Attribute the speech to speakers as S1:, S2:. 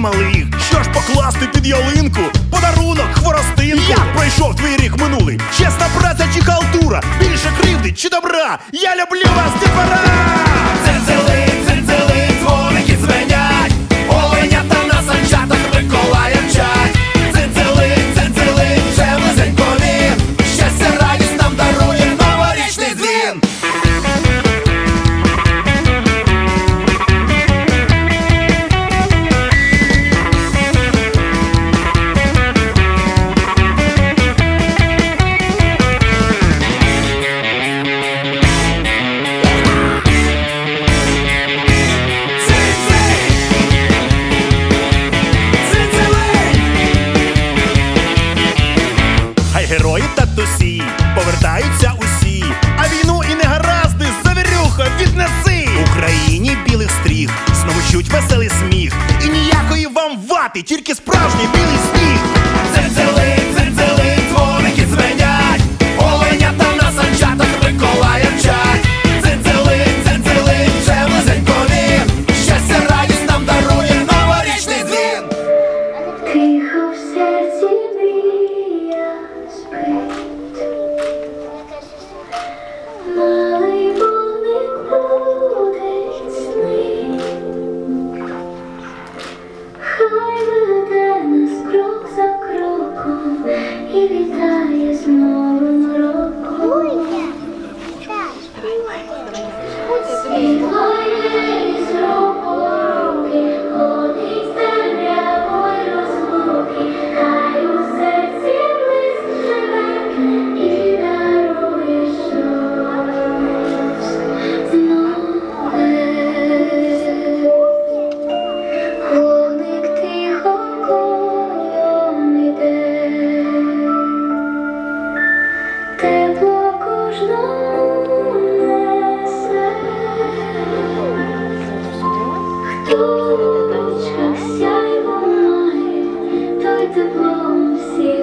S1: малих. Що ж покласти під ялинку? Подарунок, хворостинку. Як пройшов твій рік минулий. Чесна праця чи халтура. Більше кривди чи добра. Я люблю вас, дітвора! Це зелений. тільки справжній.
S2: Той теплом всіх.